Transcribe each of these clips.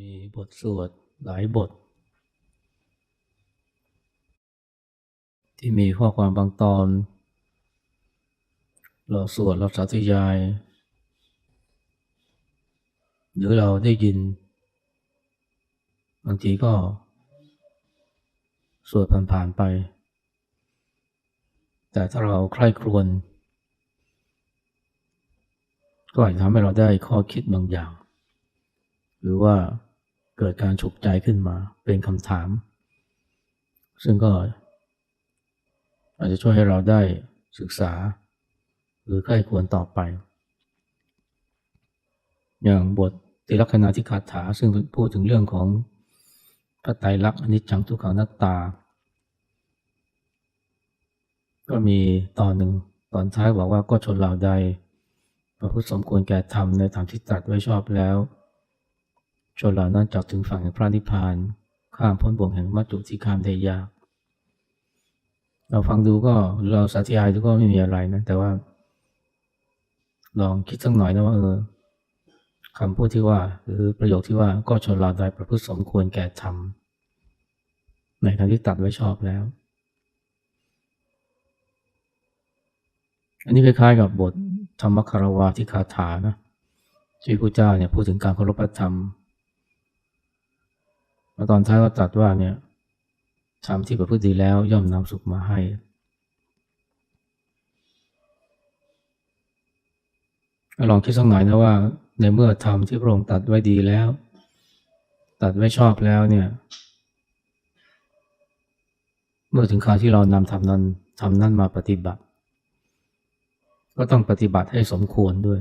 มีบทสวดหลายบท ที่มีข้อความบางตอน เราสวดเราสาธยาย หรือเราได้ยิน บางทีก็ สวดผ่านๆไป แต่ถ้าเราใคร่ครวญก็อาจจะทำให้เราได้ข้อคิดบางอย่าง หรือว่า เกิดการฉุกใจขึ้นมา เป็นคำถาม ซึ่งก็ อาจจะช่วยให้เราได้ศึกษา หรือใคร่ควรต่อไป อย่างบทติลักษณาธิคาถาซึ่งพูดถึงเรื่องของพระไตรลักษณ์อนิจจังทุกขังนัตตา ก็มีตอนหนึ่งตอนท้ายบอกว่าก็ชนเหล่าใดพระพุทธสมควรแก่ธรรมในธรรมที่ตรัสไว้ชอบแล้ว ชนเหล่านั้นจักถึงฝั่งแห่งพระนิพพาน ข้ามพ้นบ่วงแห่งมัจจุที่ข้ามได้ยาก เราฟังดูก็เราสาธยายดูก็ไม่มีอะไรนะ แต่ว่า ลองคิดสักหน่อยนะว่าเออคำพูดที่ว่า หรือประโยคที่ว่าก็ชนเหล่าใดประพฤติสมควรแก่ธรรมในทางที่ตัดไว้ชอบแล้ว อันนี้คล้ายๆกับบทธรรมคารวาที่คาถานะที่พระเจ้าเนี่ยพูดถึงการเคารพธรรม แล้วตอนท้ายก็ตรัสว่าเนี่ยทำที่ประพฤติดีแล้วย่อมนำสุขมาให้ ลองคิดสักหน่อยนะว่า ในเมื่อทำที่พระองค์ตัดไว้ดีแล้ว ตัดไว้ชอบแล้วเนี่ย เมื่อถึงคราวที่เรานำทำนั้นทำนั้นมาปฏิบัติ ก็ต้องปฏิบัติให้สมควรด้วย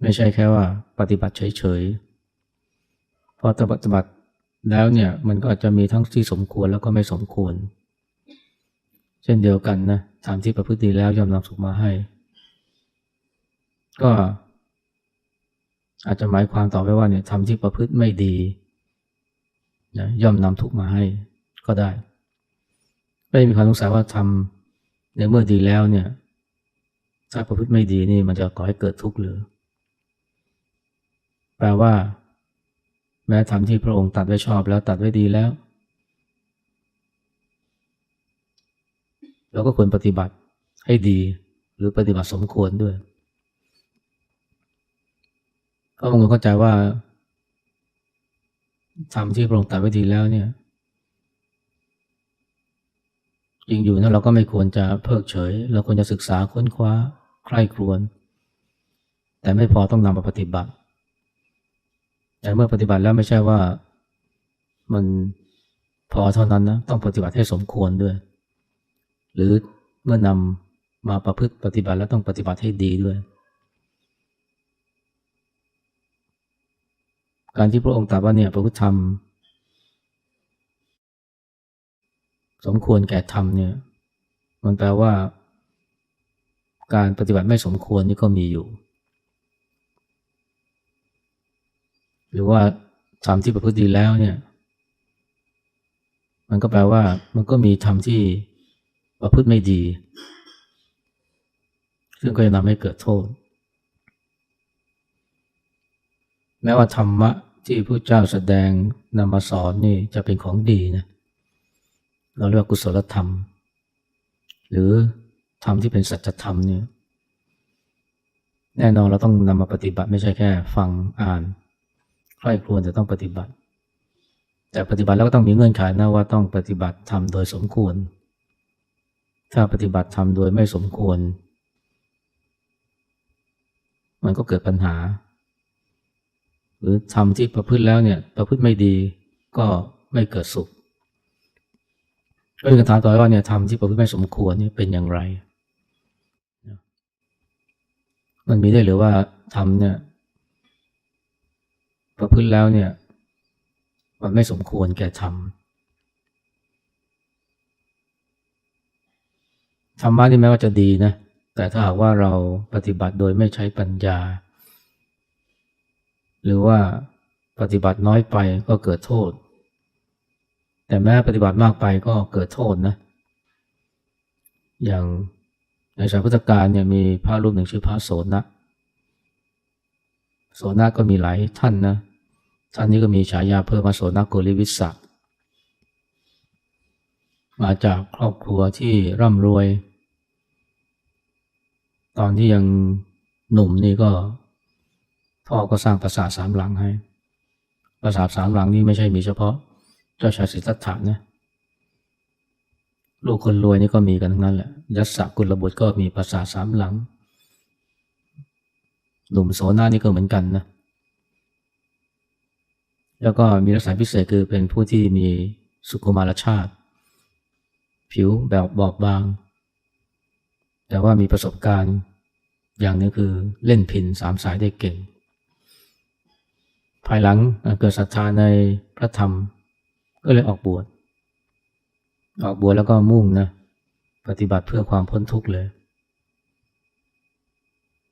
ไม่ใช่แค่ว่าปฏิบัติเฉยๆ พอปฏิบัติแล้วเนี่ยมันก็อาจจะมีทั้งที่สมควรแล้วก็ไม่สมควร เช่นเดียวกันนะทำที่ประพฤติดีแล้วย่อมนำสุขมาให้ ก็ อาจจะหมายความต่อไปว่าเนี่ยทำที่ประพฤติไม่ดีนะย่อมนำทุกมาให้ก็ได้ ไม่มีความสงสัยว่าทำในเมื่อดีแล้วเนี่ย ถ้าประพฤติไม่ดีนี่มันจะก่อให้เกิดทุกข์หรือ แปลว่า แม้ทำที่พระองค์ตัดไว้ชอบแล้วตัดไว้ดีแล้ว เราก็ควรปฏิบัติให้ดีหรือปฏิบัติสมควรด้วยเพราะบางคนเข้าใจว่าทำที่พระองค์ตัดไว้ดีแล้วเนี่ยจริงอยู่นะเราก็ไม่ควรจะเพิกเฉย เราควรจะศึกษาค้นคว้าใคร่ครวญแต่ไม่พอต้องนำมาปฏิบัติ แต่เมื่อปฏิบัติแล้วไม่ใช่ว่ามันพอเท่านั้นนะต้องปฏิบัติให้สมควรด้วย หรือเมื่อนำมาประพฤติปฏิบัติแล้วต้องปฏิบัติให้ดีด้วย การที่พระองค์ตรัสว่าเนี่ยพระพุทธธรรม สมควรแก่ธรรมเนี่ย มันแปลว่า การปฏิบัติไม่สมควรนี่ก็มีอยู่ หรือว่าทำที่ประพฤติดีแล้วเนี่ย มันก็แปลว่า มันก็มีทำที่ประพฤติไม่ดี ซึ่งก็จะนำให้เกิดโทษ แม้ว่าธรรมะที่พระเจ้าแสดงนำมาสอนนี่จะเป็นของดีนะเราเรียกว่ากุศลธรรม หรือธรรมที่เป็นสัจธรรมเนี่ยแน่นอนเราต้องนำมาปฏิบัติไม่ใช่แค่ ฟังอ่าน ใคร่ครวญแต่ต้องปฏิบัติ แต่ปฏิบัติแล้วก็ต้องมีเงื่อนไขนะว่าต้องปฏิบัติทำโดยสมควร ถ้าปฏิบัติทำโดยไม่สมควร มันก็เกิดปัญหา หรือทำที่ประพฤติแล้วเนี่ยประพฤติไม่ดีก็ไม่เกิดสุขก็มีคำถามต่อว่าเนี่ยทำที่ประพฤติไม่สมควรนี่เป็นอย่างไร มันมีได้หรือว่าทำเนี่ย ประพฤติแล้วเนี่ย มันไม่สมควรแก่ทำธรรมะนี่แม้ว่าจะดีนะ แต่ถ้าหากว่าเราปฏิบัติโดยไม่ใช้ปัญญา หรือว่าปฏิบัติน้อยไปก็เกิดโทษ แต่แม้ปฏิบัติมากไปก็เกิดโทษนะ อย่างในสายพุทธกาลเนี่ยมีพระรูปหนึ่งชื่อพระโสนะโสนะก็มีหลายท่านนะ ท่านนี้ก็มีฉายาเพิ่มมาโสนโกริวิสักมาจากครอบครัวที่ร่ำรวย ตอนที่ยังหนุ่มนี่ก็ พ่อก็สร้างปราสาทสามหลังให้ ปราสาทสามหลังนี้ไม่ใช่มีเฉพาะ เจ้าชายสิทธัตถะนะลูกคนรวยนี่ก็มีกันทั้งนั้นแหละ ยัสสกุลบุตรก็มีปราสาทสามหลัง หนุ่มโสนานี่ก็เหมือนกันนะ แล้วก็มีลักษณะพิเศษคือเป็นผู้ที่มีสุขุมารชาติ ผิวแบบบอบบาง แต่ว่ามีประสบการณ์อย่างนึงคือเล่นพินสามสายได้เก่ง ภายหลังเกิดศรัทธาในพระธรรม ก็เลยออกบวช ออกบวชแล้วก็มุ่งนะปฏิบัติเพื่อความพ้นทุกข์เลย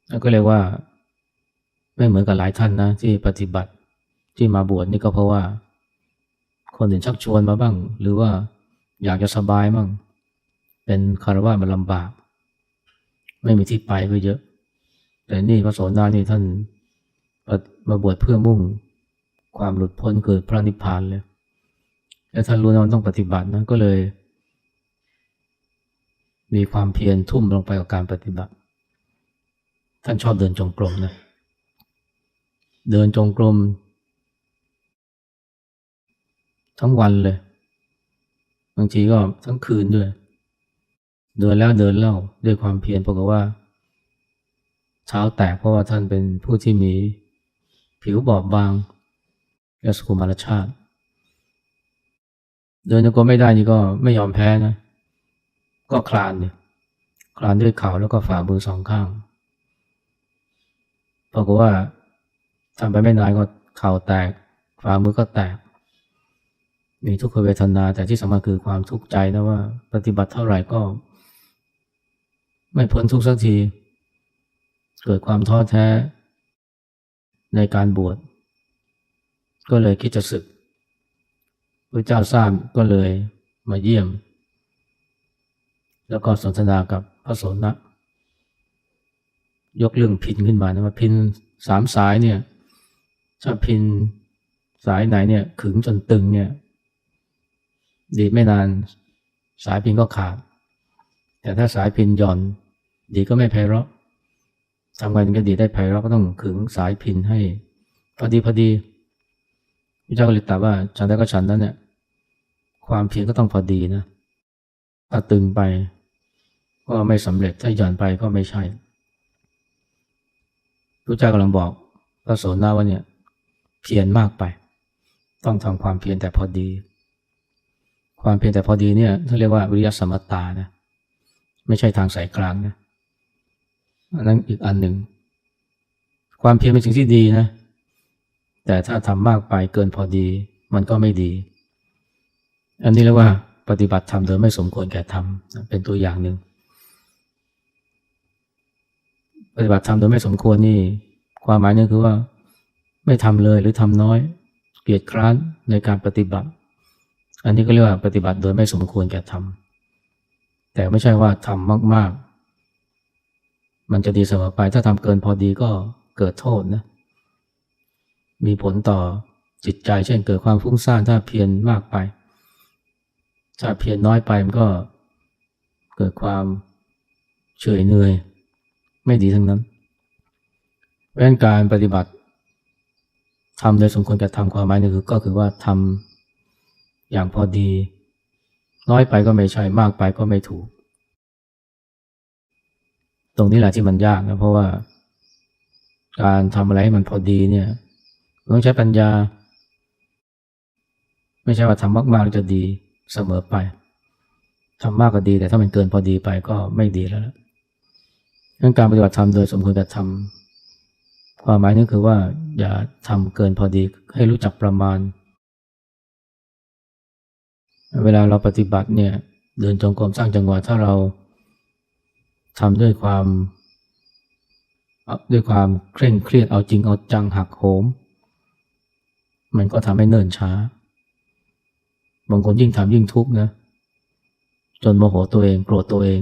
แล้วก็เลยว่าไม่เหมือนกับหลายท่านนะที่ปฏิบัติ ที่มาบวชนี่ก็เพราะว่า คนอื่นชักชวนมาบ้าง หรือว่าอยากจะสบายบ้าง เป็นคารวะมันลำบาก ไม่มีที่ไปก็เยอะ แต่นี่พระโสดานี่ท่านมาบวชเพื่อมุ่งความหลุดพ้นเกิดพระนิพพานเลยและท่านรู้นะว่าต้องปฏิบัตินะก็เลย มีความเพียรทุ่มลงไปกับการปฏิบัติ ท่านชอบเดินจงกรมนะเดินจงกรม ทั้งวันเลย บางทีก็ทั้งคืนด้วย เดินแล้วเดินเล่าด้วยความเพียรปรากฏว่า เช้าแตกเพราะว่าท่านเป็นผู้ที่มีผิวบอบบางและสุขุมารชาติ เดินจงกรมไม่ได้นี่ก็ไม่ยอมแพ้นะ ก็คลานเนี่ยคลานด้วยเข่าแล้วก็ฝ่ามือสองข้างปรากฏว่าทำไปไม่นานก็เข่าแตกฝ่ามือก็แตก มีทุกขเวทนา แต่ที่สำคัญคือความทุกข์ใจนะว่า ปฏิบัติเท่าไหร่ก็ ไม่พ้นทุกสักที เกิดความท้อแท้ในการบวช ก็เลยคิดจะศึกพระเจ้าทราบก็เลยมาเยี่ยม แล้วก็สนทนากับพระโสนะ ยกเรื่องพินขึ้นมานะว่าพินสามสายเนี่ยถ้าพินสายไหนเนี่ยขึงจนตึงเนี่ย ดีไม่นานสายพินก็ขาด แต่ถ้าสายพินหย่อน ดีก็ไม่ไพเราะทำไงถึงจะดีได้ไพเราะก็ต้องขึงสายพินให้ พอดีพอดีพระเจ้าก็เลยตรัสว่าฉันได้ก็ฉันนั้นเนี่ยความเพียรก็ต้องพอดีนะถ้าตึงไป ก็ไม่สำเร็จถ้าหย่อนไปก็ไม่ใช่พระเจ้ากำลังบอกพระโสนาว่าเนี่ยเพียรมากไป ต้องทำความเพียรแต่พอดี ความเพียรแต่พอดีเนี่ยเขาเรียกว่าวิริยะสมตานะไม่ใช่ทางสายกลางนะอันนั้นอีกอันหนึ่ง ความเพียรเป็นสิ่งที่ดีนะ แต่ถ้าทำมากไปเกินพอดี มันก็ไม่ดี อันนี้เรียกว่าปฏิบัติธรรมโดยไม่สมควรแก่ธรรมเป็นตัวอย่างหนึ่ง ปฏิบัติธรรมโดยไม่สมควรนี่ ความหมายนึงคือว่า ไม่ทำเลยหรือทำน้อย เกียจคร้านในการปฏิบัติ อันนี้ก็เรียกว่าปฏิบัติโดยไม่สมควรแก่ธรรมแต่ไม่ใช่ว่าทำมาก ๆ มันจะดีเสมอไป ถ้าทำเกินพอดีก็เกิดโทษนะ มีผลต่อจิตใจ เช่นเกิดความฟุ้งซ่านถ้าเพียรมากไป ถ้าเพียรน้อยไปมันก็เกิดความเฉยเหนื่อย ไม่ดีทั้งนั้นเพราะการปฏิบัติทำโดยสมควรจะทำความหมายนึงคือก็คือว่าทำ อย่างพอดี น้อยไปก็ไม่ใช่มากไปก็ไม่ถูก ตรงนี้แหละที่มันยากนะเพราะว่า การทำอะไรให้มันพอดีเนี่ยต้องใช้ปัญญา ไม่ใช่ว่าทำมากๆจะดีเสมอไปทำมากก็ดี แต่ถ้ามันเกินพอดีไปก็ไม่ดีแล้วดังการปฏิบัติธรรมโดยสมควรจะทำความหมายนึงคือว่าอย่าทำเกินพอดีให้รู้จักประมาณ เวลาเราปฏิบัติเนี่ยเดินจงกรมสร้างจังหวะถ้าเราทำด้วยความด้วยความเคร่งเครียดเอาจริงเอาจังหักโหม มันก็ทำให้เนิ่นช้า บางคนยิ่งทำยิ่งทุกข์นะ จนโมโหตัวเองโกรธตัวเอง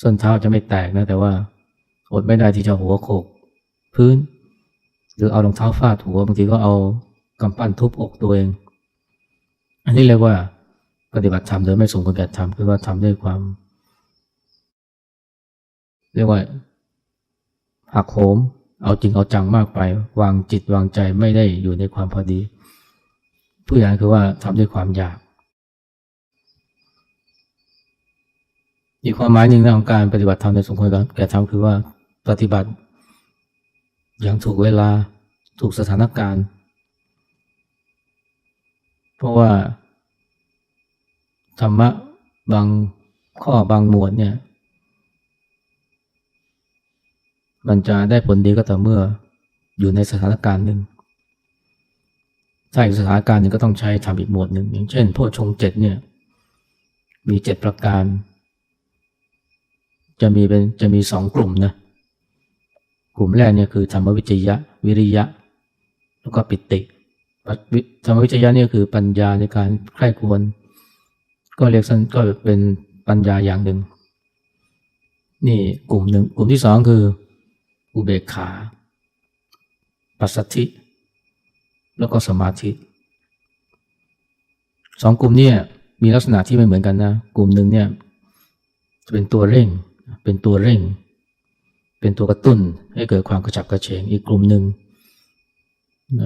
ส้นเท้าจะไม่แตกนะ แต่ว่าอดไม่ได้ที่จะหัวโขก พื้น หรือเอารองเท้าฟาดหัวบางทีก็เอากำปั้นทุบอกตัวเอง อันนี้เรียกว่าปฏิบัติธรรมโดยไม่สมควรแก่ธรรมคือว่าทำด้วยความ เรียกว่าหักโหม เอาจริงเอาจังมากไป วางจิตวางใจไม่ได้อยู่ในความพอดีผู้อย่างคือว่าทำด้วยความอยาก อีกความหมายหนึ่งของการปฏิบัติธรรมในสมควรแก่ธรรมคือว่าปฏิบัติอย่างถูกเวลาถูกสถานการณ์ เพราะว่าธรรมะบางข้อบางหมวดเนี่ย มันจะได้ผลดีก็ต่อเมื่ออยู่ในสถานการณ์หนึ่งถ้าอีกสถานการณ์หนึ่งก็ต้องใช้ทำอีกหมวดหนึ่งอย่างเช่นโพชงเจ็ดเนี่ย มีเจ็ดประการ จะมีเป็นจะมีสองกลุ่มนะกลุ่มแรกเนี่ยคือธรรมวิจยะ วิริยะ แล้วก็ปิติ ธรรมวิจยะนี่คือปัญญาในการใคร่ควร ก็เรียกสั้นก็เป็นปัญญาอย่างหนึ่ง นี่กลุ่มหนึ่งกลุ่มที่สองคืออุเบกขาปัสสัทธิ แล้วก็สมาธิสองกลุ่มเนี่ยมีลักษณะที่ไม่เหมือนกันนะ กลุ่มหนึ่งเนี่ยจะเป็นตัวเร่ง เป็นตัวเร่ง เป็นตัวกระตุ้นให้เกิดความกระฉับกระเฉง อีกกลุ่มหนึ่ง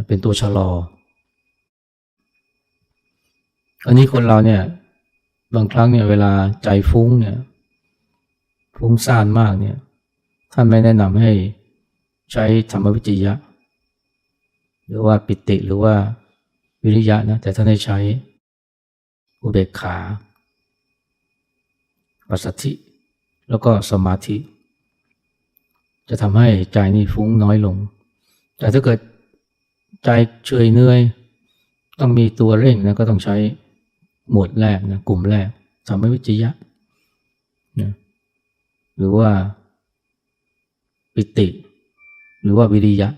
เป็นตัวชะลอ อันนี้คนเราเนี่ย บางครั้งเนี่ยเวลาใจฟุ้งเนี่ย ฟุ้งซ่านมากเนี่ยท่านไม่แนะนำให้ใช้ธรรมวิจยะ หรือว่าปิติหรือว่าวิริยะนะแต่ท่านให้ใช้อุเบกขาปัสสธิ แล้วก็สมาธิ จะทำให้ใจนี่ฟุ้งน้อยลง แต่ถ้าเกิดใจเฉยเนื่อย ต้องมีตัวเร่งนะก็ต้องใช้ หมวดแรกนะกลุ่มแรกธรรมวิจยะนะหรือว่าปิติ หรือว่าวิริยะ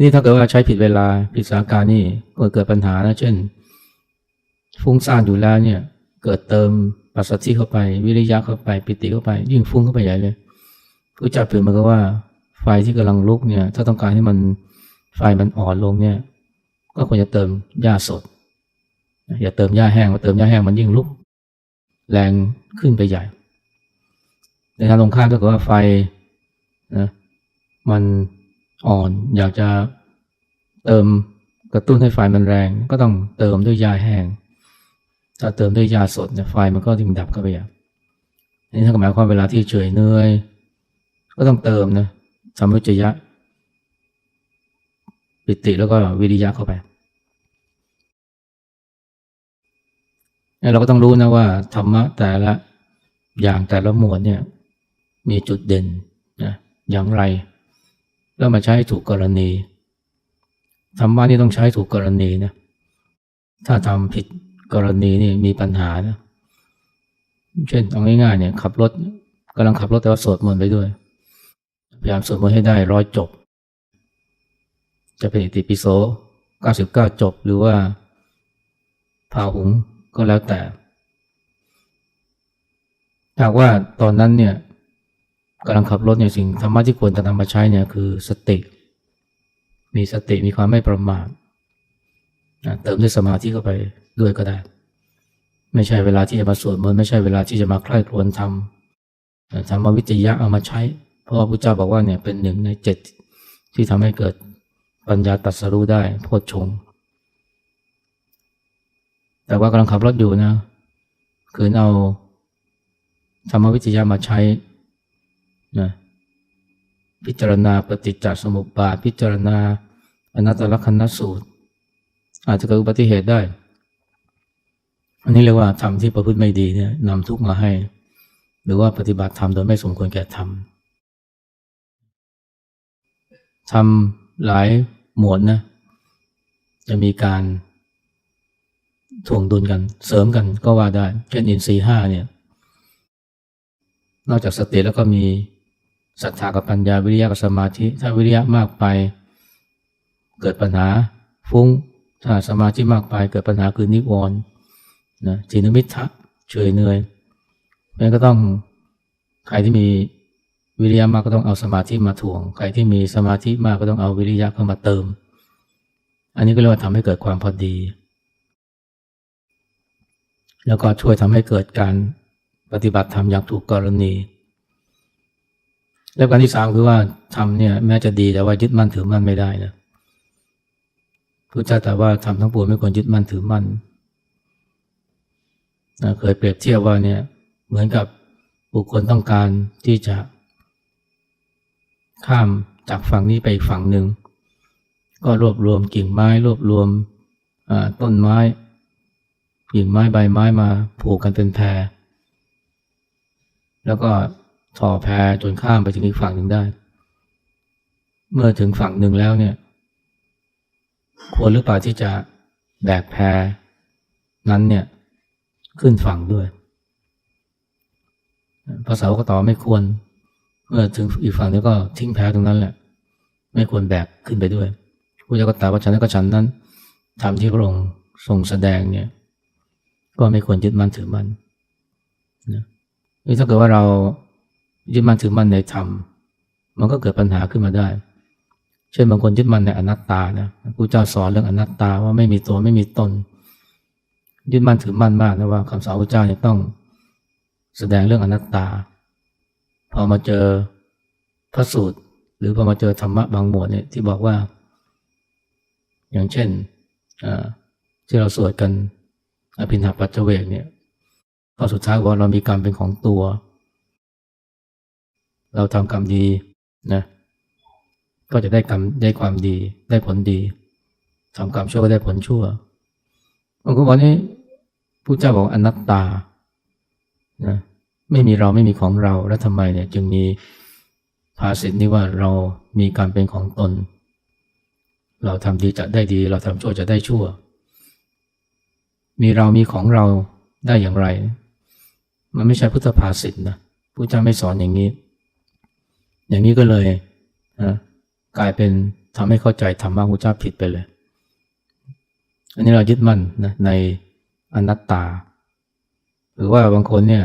นี่ถ้าเกิดว่าใช้ผิดเวลาผิดสถานการนี่ก็เกิดปัญหานะเช่น ฟุ้งซ่านอยู่แล้วเนี่ย เกิดเติมปัสสัทธิเข้าไป วิริยะเข้าไป ปิติเข้าไป ยิ่งฟุ้งเข้าไปใหญ่เลยผู้จับเปลี่ยนมันก็ว่าไฟที่กำลังลุกเนี่ย ถ้าต้องการให้มันไฟมันอ่อนลงเนี่ย ก็ควรจะเติมหญ้าสด อย่าเติมหญ้าแห้งมาเติมหญ้าแห้งมันยิ่งลุก แรงขึ้นไปใหญ่ ในทางตรงข้ามถ้าเกิดว่าไฟนะมันอ่อนอยากจะเติมกระตุ้นให้ไฟมันแรง ก็ต้องเติมด้วยหญ้าแห้ง ถ้าเติมด้วยหญ้าสดเนี่ยไฟมันก็ยิ่งดับเข้าไปอย่างนี้ถ้าหมายความเวลาที่เฉยเนื่อย ก็ต้องเติมนะสมุจยะ ปิติแล้วก็วิริยะเข้าไป เราก็ต้องรู้นะว่าธรรมะแต่ละอย่างแต่ละหมวดเนี่ยมีจุดเด่นนะอย่างไร แล้วมาใช้ถูกกรณีธรรมะนี่ต้องใช้ถูกกรณีนะถ้าทำผิดกรณีนี่มีปัญหานะเช่นเอาง่ายๆเนี่ยขับรถกำลังขับรถแต่ว่าสวดมนต์ไปด้วย พยายามสวดมนต์ให้ได้ร้อยจบ จะเป็นอิติปิโส99 จบหรือว่าพาหุง ก็แล้วแต่หากว่าตอนนั้นเนี่ยกำลังขับรถเนี่ยสิ่งธรรมะที่ควรจะนำมาใช้เนี่ยคือสติ มีสติมีความไม่ประมาทเติมด้วยสมาธิเข้าไปด้วยก็ได้ ไม่ใช่เวลาที่จะมาสวดมนต์ไม่ใช่เวลาที่จะมาใคร่ครวญทำธรรมวิจยะเอามาใช้ เพราะว่าพระเจ้าบอกว่าเนี่ยเป็นหนึ่งในเจ็ดที่ทำให้เกิดปัญญาตัดสรู้ได้โพชฌงค์ แต่ว่ากำลังขับรถอยู่นะคือเอาธรรมวิทยามาใช้นะพิจารณาปฏิจจสมุปบาท พิจารณาอนัตตลกนัสูตร อาจจะเกิดอุบัติเหตุได้ อันนี้เรียกว่าทำที่ประพฤติไม่ดีเนี่ยนำทุกมาให้ หรือว่าปฏิบัติธรรมโดยไม่สมควรแก่ธรรมทำหลายหมวดนะจะมีการ ถ่วงดุลกันเสริมกันก็ว่าได้เช่นอินทรีห้าเนี่ยนอกจากสติแล้วก็มีศรัทธากับปัญญาวิริยะกับสมาธิ ถ้าวิริยะมากไป เกิดปัญหาฟุ้งถ้าสมาธิมากไปเกิดปัญหาคือนิวรณ์นะจินมิทะเฉยเนื่อยเพราะก็ต้องใครที่มีวิริยะมากก็ต้องเอาสมาธิมาถ่วง ใครที่มีสมาธิมากก็ต้องเอาวิริยะเข้ามาเติม อันนี้ก็เรียกว่าทำให้เกิดความพอดี แล้วก็ช่วยทำให้เกิดการปฏิบัติธรรมอย่างถูกกรณี แล้วการที่สามคือว่าทำเนี่ยแม้จะดีแต่ว่ายึดมั่นถือมั่นไม่ได้นะพระเจ้าแต่ว่าทำทั้งปวงไม่ควรยึดมั่นถือมั่นนะเคยเปรียบเทียบว่าเนี่ยเหมือนกับบุคคลต้องการที่จะ ข้ามจากฝั่งนี้ไปอีกฝั่งหนึ่งก็รวบรวมกิ่งไม้ รวบรวมต้นไม้ กิ่งไม้ใบไม้มาผูกกันเป็นแพร แล้วก็ถ่อแพรจนข้ามไปถึงอีกฝั่งหนึ่งได้ เมื่อถึงฝั่งหนึ่งแล้วเนี่ย ควรหรือเปล่าที่จะแบกแพรนั้นเนี่ยขึ้นฝั่งด้วยภาษาก็ตอบไม่ควร เมื่อถึงอีกฝั่งนี้ก็ทิ้งแพรตรงนั้นแหละ ไม่ควรแบกขึ้นไปด้วยพระเจ้าก็ตรัสว่าฉันนั้นก็ฉันนั้นทำที่พระองค์ทรงแสดงเนี่ย ก็ไม่ควรยึดมั่นถือมั่นนะนี่ถ้าเกิดว่าเรายึดมั่นถือมั่นในธรรม มันก็เกิดปัญหาขึ้นมาได้ เช่นบางคนยึดมั่นในอนัตตานะพระเจ้าสอนเรื่องอนัตตาว่าไม่มีตัวไม่มีตน ยึดมั่นถือมั่นมากนะว่าคำสอนพระเจ้าเนี่ยต้องแสดงเรื่องอนัตตา พอมาเจอพระสูตร หรือพอมาเจอธรรมะบางหมวดเนี่ยที่บอกว่า อย่างเช่นที่เราสวดกัน อภินาปัจเจเวกเนี่ยข้อสุดท้ายว่าเรามีกรรมเป็นของตัว เราทำกรรมดีนะก็จะได้กรรมได้ความดี ได้ผลดีทำกรรมชั่วก็ได้ผลชั่วบางคนบอกนี่ผู้เจ้าบอกอนัตตานะไม่มีเราไม่มีของเราแล้วทำไมเนี่ยจึงมีภาษิตนี้ว่าเรามีการเป็นของตน เราทำดีจะได้ดี เราทำชั่วจะได้ชั่ว มีเรามีของเราได้อย่างไร มันไม่ใช่พุทธภาษิตนะผู้เจ้าไม่สอนอย่างนี้ อย่างนี้ก็เลยนะกลายเป็นทำให้เข้าใจธรรมะพุทธเจ้าผิดไปเลย อันนี้เรายึดมั่นนะในอนัตตา หรือว่าบางคนเนี่ย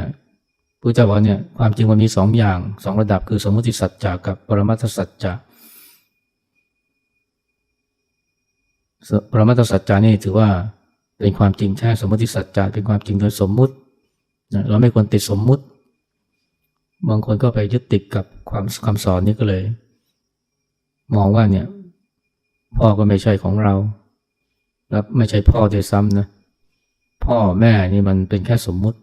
พระเจ้าบอกเนี่ยความจริงมันมีสองอย่างสองระดับคือสมมติสัจจะกับปรมัตถสัจจะปรมัตถสัจจานี่ถือว่า เป็นความจริงแท้สมมติสัจจะเป็นความจริงโดยสมมุติเราไม่ควรติดสมมุติ บางคนก็ไปยึดติดกับความคำสอนนี้ก็เลย มองว่าเนี่ย พ่อก็ไม่ใช่ของเรา แล้วไม่ใช่พ่อด้วยซ้ำนะพ่อแม่นี่มันเป็นแค่สมมุติ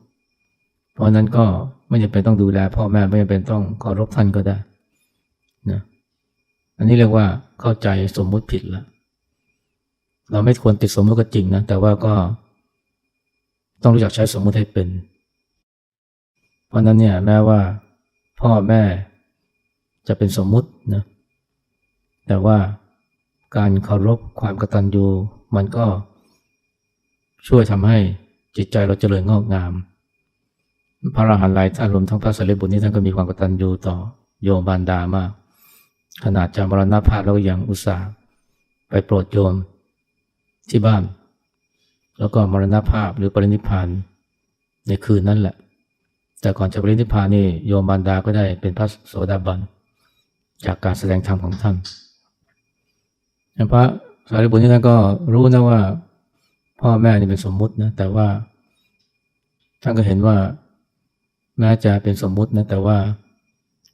เพราะนั้นก็ไม่จำเป็นต้องดูแล พ่อแม่ไม่จำเป็นต้องเคารพท่านก็ได้นะอันนี้เรียกว่าเข้าใจสมมุติผิดแล้ว เราไม่ควรติดสมมติก็จริงนะ แต่ว่าก็ต้องรู้จักใช้สมมติให้เป็น เพราะนั้นเนี่ยแม้ว่าพ่อแม่จะเป็นสมมุตินะ แต่ว่าการเคารพความกตัญญูมันก็ช่วยทำให้จิตใจเราเจริญงอกงาม พระอรหันต์หลายท่านรวมทั้งพระสารีบุตรนี่ท่านก็มีความกตัญญูต่อโยมบานดามาก ขนาดจำมรณภาพแล้วยังอุตส่าห์ไปโปรดโยม ที่บ้าน แล้วก็มรณภาพหรือปรินิพานในคืนนั้นแหละ แต่ก่อนจะปรินิพานนี่โยมบานดาก็ได้เป็นพระโสดาบัน จากการแสดงธรรมของท่านพระสารีบุตรท่านก็รู้นะว่า พ่อแม่นี่เป็นสมมุตินะแต่ว่า ท่านก็เห็นว่าแม้จะเป็นสมมุตินะแต่ว่า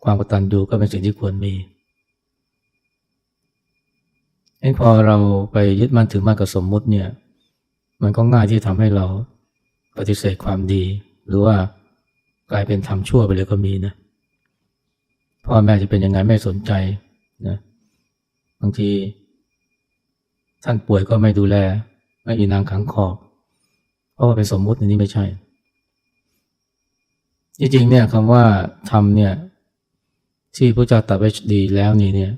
ความกตัญญูก็เป็นสิ่งที่ควรมี เองพอเราไปยึดมั่นถือมั่นกับสมมุติเนี่ย มันก็ง่ายที่ทำให้เราปฏิเสธความดี หรือว่ากลายเป็นทำชั่วไปเลยก็มีนะพ่อแม่จะเป็นยังไงไม่สนใจนะบางที ท่านป่วยก็ไม่ดูแล ไม่มีนางขังคอบ เพราะว่าเป็นสมมุติอันนี้ไม่ใช่ จริงๆเนี่ยคำว่าทำเนี่ย ที่พระเจ้าตรัสไว้ดีแล้วนี่เนี่ย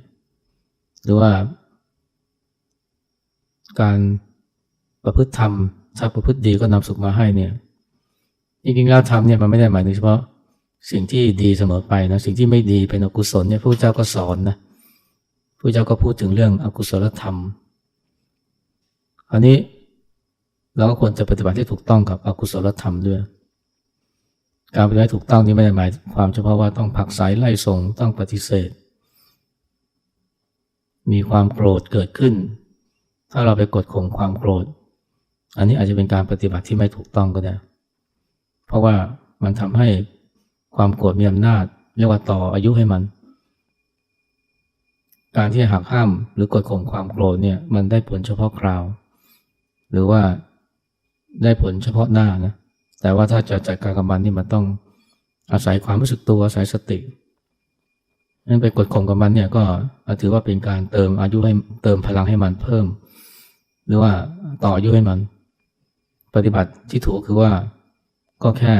หรือว่า การประพฤติธรรมถ้าประพฤติดีก็นำสุขมาให้เนี่ยจริงๆแล้วธรรมเนี่ยมันไม่ได้หมายถึงเฉพาะสิ่งที่ดีเสมอไปนะสิ่งที่ไม่ดีเป็นอกุศลเนี่ยพระเจ้าก็สอนนะพระเจ้าก็พูดถึงเรื่องอกุศลธรรมอันนี้เราก็ควรจะปฏิบัติที่ถูกต้องกับอกุศลธรรมด้วย การปฏิบัติถูกต้องนี่ไม่ได้หมายความเฉพาะว่าต้องผักไสไล่ส่งต้องปฏิเสธ มีความโกรธเกิดขึ้น ถ้าเราไปกดข่มความโกรธ อันนี้อาจจะเป็นการปฏิบัติที่ไม่ถูกต้องก็ได้ เพราะว่ามันทำให้ความโกรธมีอำนาจเรียกว่าต่ออายุให้มัน การที่หักห้ามหรือกดข่มความโกรธเนี่ยมันได้ผลเฉพาะคราว หรือว่าได้ผลเฉพาะหน้านะ แต่ว่าถ้าจะจัดการกับมันนี่มันต้องอาศัยความรู้สึกตัวอาศัยสตินั่นไปกดข่มกับมันเนี่ยก็ถือว่าเป็นการเติมอายุให้เติมพลังให้มันเพิ่ม หรือว่าต่ออายุให้มัน ปฏิบัติที่ถูกคือว่าก็แค่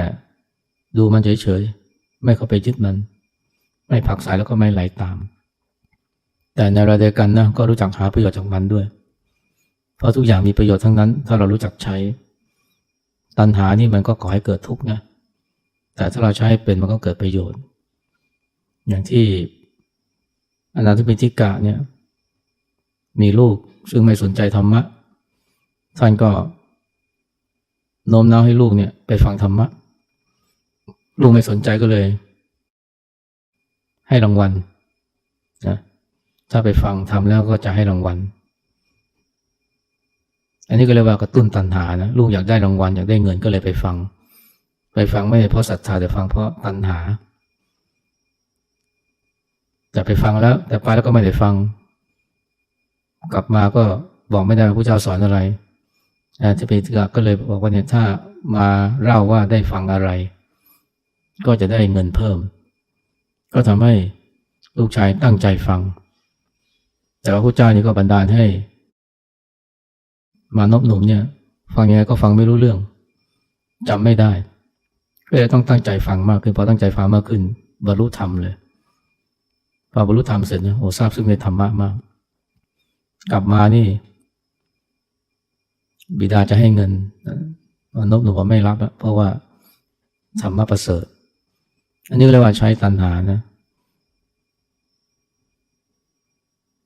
ดูมันเฉยๆ ไม่เข้าไปยึดมัน ไม่ผักสายแล้วก็ไม่ไหลาตาม แต่ในเวลาเดียวกันนะก็รู้จักหาประโยชน์จากมันด้วย เพราะทุกอย่างมีประโยชน์ทั้งนั้น ถ้าเรารู้จักใช้ ตัณหานี่มันก็ก่อให้เกิดทุกข์นะแต่ถ้าเราใช้ให้เป็นมันก็เกิดประโยชน์ อย่างที่อนาถปิฎกะเนี่ยมีลูกซึ่งไม่สนใจธรรมะ ท่านก็โน้มน้าวให้ลูกเนี่ย ไปฟังธรรมะ ลูกไม่สนใจก็เลย ให้รางวัลนะถ้าไปฟังทำแล้วก็จะให้รางวัล อันนี้ก็เรียกว่ากระตุ้นตัณหานะลูกอยากได้รางวัลอยากได้เงินก็เลยไปฟัง ไปฟังไม่เพราะศรัทธาแต่ฟังเพราะตัณหา แต่ไปฟังแล้ว แต่ไปแล้วก็ไม่ได้ฟัง กลับมาก็บอกไม่ได้ว่าพระเจ้าสอนอะไร อาจะเป็นก็เลยบอกว่าเนี่ยถ้ามาเล่าว่าได้ฟังอะไร ก็จะได้เงินเพิ่ม ก็ทำให้ลูกชายตั้งใจฟัง แต่ว่าพระเจ้านี่ก็บันดาลให้ มานพหนุ่มเนี่ย ฟังยังไงก็ฟังไม่รู้เรื่องจำไม่ได้ก็เลยต้องตั้งใจฟังมากขึ้นพอตั้งใจฟังมากขึ้นบรรลุธรรมเลยพอบรรลุธรรมเสร็จเนี่ยโอ้ทราบซึ่งในธรรมะมาก กลับมานี่ บิดาจะให้เงินนพหนุ่มก็ไม่รับเพราะว่าธรรมะประเสริฐ อันนี้เรียกว่าใช้ตัณหานะ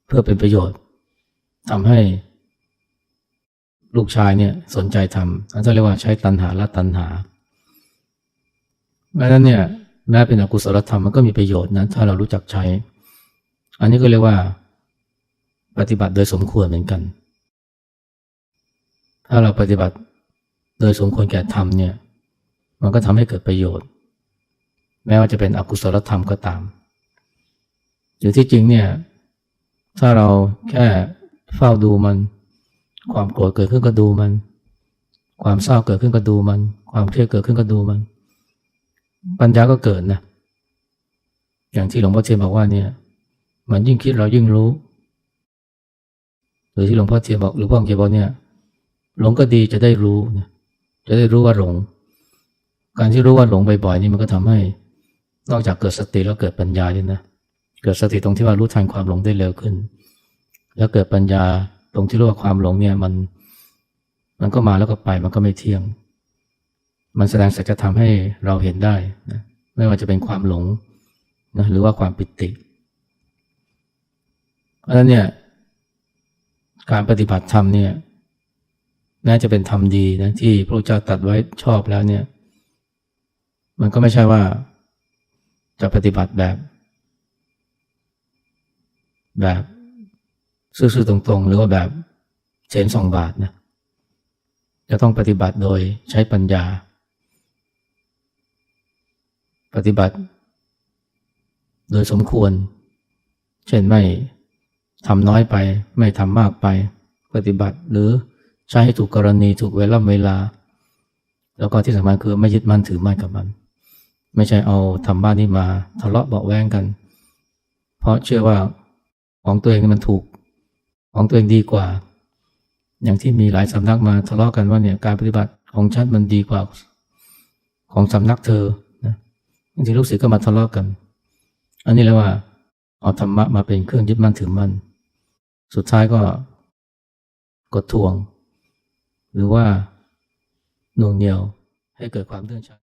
เพื่อเป็นประโยชน์ทำให้ลูกชายเนี่ยสนใจทำอันนี้เรียกว่าใช้ตัณหาละตัณหาเพราะนั้นเนี่ยแม้เป็นอกุศลธรรมมันก็มีประโยชน์นะถ้าเรารู้จักใช้ อันนี้ก็เรียกว่า ปฏิบัติโดยสมควรเหมือนกัน ถ้าเราปฏิบัติโดยสมควรแก่ธรรมเนี่ย มันก็ทำให้เกิดประโยชน์ แม้ว่าจะเป็นอกุศลธรรมก็ตามอยู่ที่จริงเนี่ย ถ้าเราแค่เฝ้าดูมัน ความโกรธเกิดขึ้นก็ดูมัน ความเศร้าเกิดขึ้นก็ดูมัน ความเครียดเกิดขึ้นก็ดูมัน ปัญญาก็เกิดนะ อย่างที่หลวงพ่อเทียนบอกว่าเนี่ย มันยิ่งคิดเรายิ่งรู้ หรือที่หลวงพ่อเทียนบอกหรือพ่อเทียนบอกเนี่ย หลงก็ดีจะได้รู้ จะได้รู้ว่าหลง การที่รู้ว่าหลงบ่อยๆนี่มันก็ทำให้ นอกจากเกิดสติแล้วเกิดปัญญาด้วยนะ เกิดสติตรงที่ว่ารู้ทันความหลงได้เร็วขึ้น แล้วเกิดปัญญาตรงที่รู้ว่าความหลงเนี่ยมัน มันก็มาแล้วก็ไปมันก็ไม่เที่ยง มันแสดงสัจธรรมให้เราเห็นได้นะไม่ว่าจะเป็นความหลงนะหรือว่าความปิติเพราะฉะนั้นเนี่ยการปฏิบัติธรรมเนี่ย แม้จะเป็นธรรมดีนะที่พระเจ้าตัดไว้ชอบแล้วเนี่ย มันก็ไม่ใช่ว่าจะปฏิบัติแบบ แบบซื่อๆตรง ๆ หรือว่าแบบเฉนสองบาทนะจะต้องปฏิบัติโดยใช้ปัญญา ปฏิบัติ โดยสมควร เช่นไม่ทำน้อยไป ไม่ทำมากไป ปฏิบัติหรือ ใช้ให้ถูกกรณีถูกเวลาเวลา แล้วก็ที่สำคัญคือไม่ยึดมั่นถือมั่นกับมัน ไม่ใช่เอาทำบ้านนี้มาทะเลาะเบาแวงกัน เพราะเชื่อว่าของตัวเองมันถูก ของตัวเองดีกว่า อย่างที่มีหลายสำนักมาทะเลาะกันว่าเนี่ยการปฏิบัติของฉันมันดีกว่าของสำนักเธอนะบางทีลูกศิษย์ก็มาทะเลาะกัน อันนี้เรียกว่าเอาธรรมะมาเป็นเครื่องยึดมั่นถือมั่น สุดท้ายก็กดทวง หรือว่าหน่วงเหนียวให้เกิดความเลื่อนชั้น